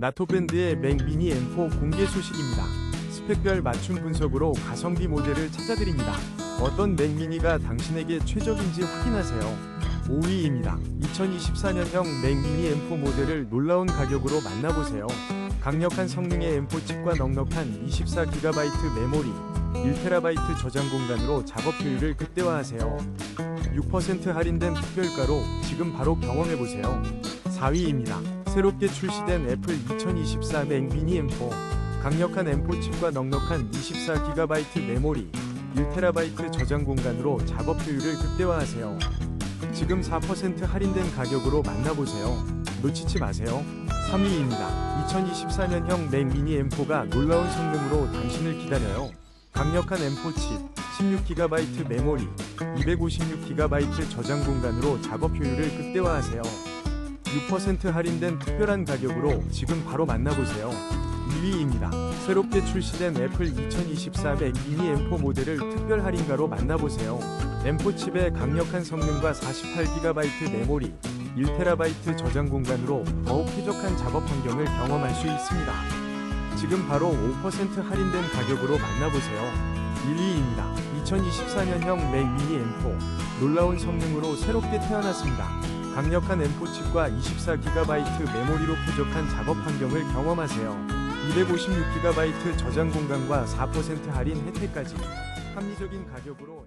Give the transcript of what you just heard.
나토밴드의 맥 미니 M4 공개 소식입니다. 스펙별 맞춤 분석으로 가성비 모델을 찾아드립니다. 어떤 맥 미니가 당신에게 최적인지 확인하세요. 5위입니다. 2024년형 맥 미니 M4 모델을 놀라운 가격으로 만나보세요. 강력한 성능의 M4 칩과 넉넉한 24GB 메모리, 1TB 저장 공간으로 작업 효율을 극대화하세요. 6% 할인된 특별가로 지금 바로 경험해보세요. 4위입니다. 새롭게 출시된 애플 2024맥 미니 M4 강력한 M4 칩과 넉넉한 24GB 메모리 1TB 저장 공간으로 작업 효율을 극대화하세요. 지금 4% 할인된 가격으로 만나보세요. 놓치지 마세요. 3위입니다. 2024년형 맥 미니 M4가 놀라운 성능으로 당신을 기다려요. 강력한 M4 칩, 16GB 메모리, 256GB 저장 공간으로 작업 효율을 극대화하세요. 6% 할인된 특별한 가격으로 지금 바로 만나보세요. 2위입니다. 새롭게 출시된 애플 2024 맥 미니 M4 모델을 특별 할인가로 만나보세요. M4 칩의 강력한 성능과 48GB 메모리, 1TB 저장 공간으로 더욱 쾌적한 작업 환경을 경험할 수 있습니다. 지금 바로 5% 할인된 가격으로 만나보세요. 1위입니다. 2024년형 맥 미니 M4 놀라운 성능으로 새롭게 태어났습니다. 강력한 M4 칩과 24GB 메모리로 쾌적한 작업 환경을 경험하세요. 256GB 저장 공간과 4% 할인 혜택까지 합리적인 가격으로